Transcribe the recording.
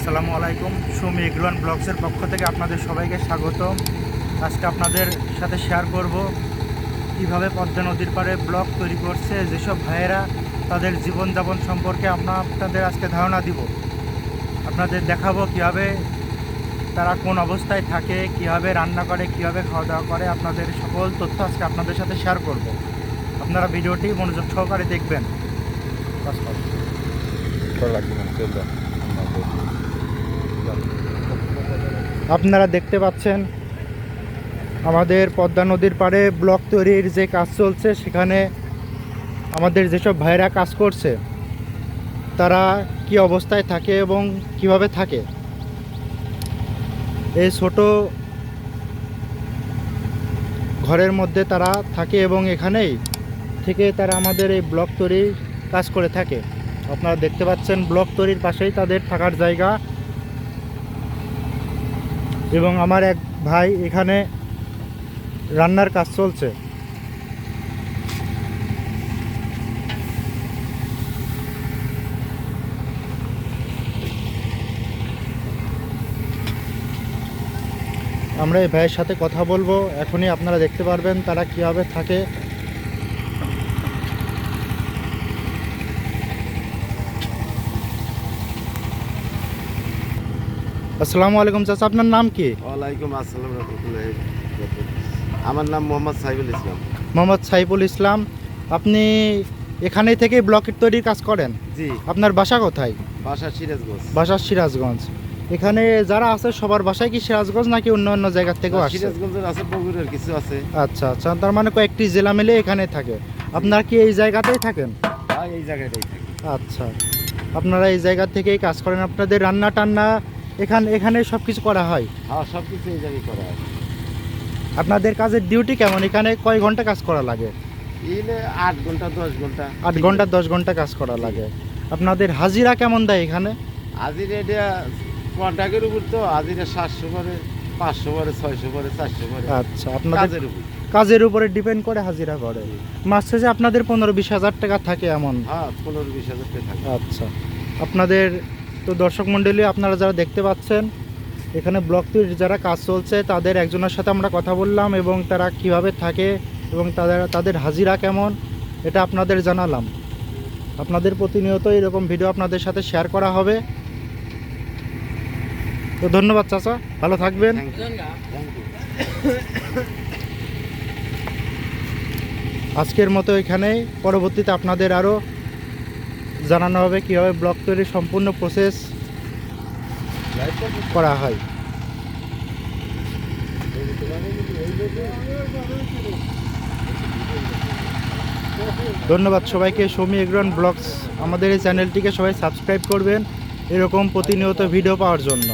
আসসালামু আলাইকুম। সুমি এগ্রোয়ান ব্লগসের পক্ষ থেকে আপনাদের সবাইকে স্বাগত আজকে আপনাদের সাথে শেয়ার করব কীভাবে পদ্মা নদীর পাড়ে ব্লগ তৈরি করছে, যেসব ভাইয়েরা তাদের জীবনযাপন সম্পর্কে আমরা আপনাদের আজকে ধারণা দিব। আপনাদের দেখাবো কীভাবে তারা কোন অবস্থায় থাকে, কীভাবে রান্না করে, কীভাবে খাওয়া দাওয়া করে। আপনাদের সকল তথ্য আজকে আপনাদের সাথে শেয়ার করব। আপনারা ভিডিওটি মনোযোগ সহকারে দেখবেন। লাগবে না আপনারা দেখতে পাচ্ছেন, আমাদের পদ্মা নদীর পাড়ে ব্লক তৈরির যে কাজ চলছে, সেখানে আমাদের যেসব ভাইরা কাজ করছে, তারা কি অবস্থায় থাকে এবং কীভাবে থাকে? এই ছোট ঘরের মধ্যে তারা থাকে এবং এখানেই থেকে তারা আমাদের এই ব্লক তৈরির কাজ করে থাকে। আপনারা দেখতে পাচ্ছেন, ব্লক তৈরির পাশেই তাদের থাকার জায়গা। এবং আমার এক ভাই এখানে রান্নার কাজ চলছে। আমরা এই ভাইয়ের সাথে কথা বলব। এখনই আপনারা দেখতে পারবেন তারা কীভাবে থাকে। আসসালামু আলাইকুম চাচা আপনার নাম কি? ওয়ালাইকুম আসসালাম রহমতুল্লাহ আমার নাম মোহাম্মদ সাইফুল ইসলাম। মোহাম্মদ সাইফুল ইসলাম আপনি এখানেই থেকে ব্লকের তৈরির কাজ করেন? জি। আপনার বাসা কোথায়? বাসা সিরাজগঞ্জ। বাসা সিরাজগঞ্জ। এখানে যারা আছে সবার বাসায় কি সিরাজগঞ্জ নাকি অন্য অন্য জায়গা থেকেও আসছে সিরাজগঞ্জের আছে বগুড়ার কিছু আছে। আচ্ছা আচ্ছা তার মানে কয়েকটি জেলা মিলে এখানে থাকে। আপনার কি এই জায়গাতেই থাকেন? আর এই জায়গাতেই থাকি। আচ্ছা আপনারা এই জায়গা থেকেই কাজ করেন। আপনাদের রান্না টান্না এখানে এখানে সব কিছু করা হয়? হ্যাঁ সব কিছু এই জায়গায় করা হয়। আপনাদের কাজের ডিউটি কেমন? এখানে কয় ঘণ্টা কাজ করা লাগে? আট ঘণ্টা দশ ঘণ্টা। আট ঘণ্টা দশ ঘণ্টা কাজ করা লাগে। আপনাদের হাজিরা কেমন দেয় এখানে? আজির এটা কন্ট্রাক্টের উপর তো আজিরা সাতশো করে পাঁচশো করে ছয়শো করে চারশো করে। আচ্ছা আপনাদের কাজের উপর। কাজের উপরে ডিপেন্ড করে হাজিরা করে। মাস শেষে আপনাদের পনেরো বিশ হাজার টাকা থাকে এমন? হ্যাঁ পনেরো বিশ হাজার টাকা থাকে। আচ্ছা। আপনাদের তো দর্শক মণ্ডলী আপনারা যারা দেখতে পাচ্ছেন এখানে ব্লক তৈরির যারা কাজ চলছে তাদের একজনের সাথে আমরা কথা বললাম এবং তারা কীভাবে থাকে এবং তাদের তাদের হাজিরা কেমন এটা আপনাদের জানালাম। আপনাদের প্রতিনিয়ত এরকম ভিডিও আপনাদের সাথে শেয়ার করা হবে। তো ধন্যবাদ চাচা ভালো থাকবেন। আজকের মতো এখানেই পরবর্তীতে আপনাদের আরও জানানো হবে কীভাবে ব্লক তৈরির সম্পূর্ণ প্রসেস করা হয়। ধন্যবাদ সবাইকে। সৌমি এগ্রন ব্লগস, আমাদের এই চ্যানেলটিকে সবাই সাবস্ক্রাইব করবেন এরকম প্রতিনিয়ত ভিডিও পাওয়ার জন্য।